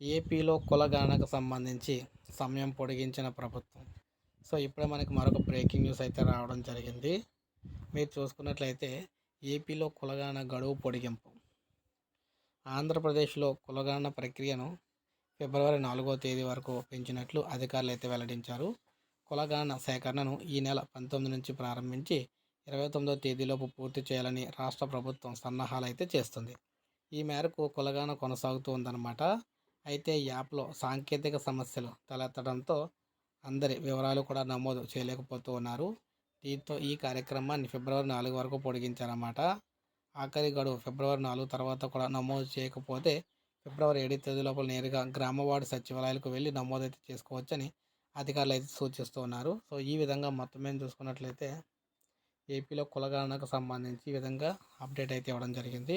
ఏపీలో కులగణనకు సంబంధించి సమయం పొడిగించిన ప్రభుత్వం. సో ఇప్పుడే మనకి మరొక బ్రేకింగ్ న్యూస్ అయితే రావడం జరిగింది. మీరు చూసుకున్నట్లయితే ఏపీలో కులగణన గడువు పొడిగింపు. ఆంధ్రప్రదేశ్లో కులగణన ప్రక్రియను ఫిబ్రవరి నాలుగో తేదీ వరకు పెంచినట్లు అధికారులు అయితే వెల్లడించారు. కులగణన సేకరణను ఈ నెల పంతొమ్మిది నుంచి ప్రారంభించి ఇరవై తొమ్మిదో తేదీలోపు పూర్తి చేయాలని రాష్ట్ర ప్రభుత్వం సన్నాహాలు అయితే చేస్తుంది. ఈ మేరకు కులగాన కొనసాగుతూ ఉందన్నమాట. అయితే యాప్లో సాంకేతిక సమస్యలు తలెత్తడంతో అందరి వివరాలు కూడా నమోదు చేయలేకపోతూ ఉన్నారు. దీంతో ఈ కార్యక్రమాన్ని ఫిబ్రవరి నాలుగు వరకు పొడిగించారన్నమాట. ఆఖరి గడువు ఫిబ్రవరి నాలుగు తర్వాత కూడా నమోదు చేయకపోతే ఫిబ్రవరి ఏడు తేదీ లోపల నేరుగా గ్రామవాడి సచివాలయాలకు వెళ్ళి నమోదు అయితే చేసుకోవచ్చని అధికారులు అయితే సూచిస్తూ ఉన్నారు. సో ఈ విధంగా మొత్తం మీద చూసుకున్నట్లయితే ఏపీలో కులగణనకు సంబంధించి ఈ విధంగా అప్డేట్ అయితే ఇవ్వడం జరిగింది.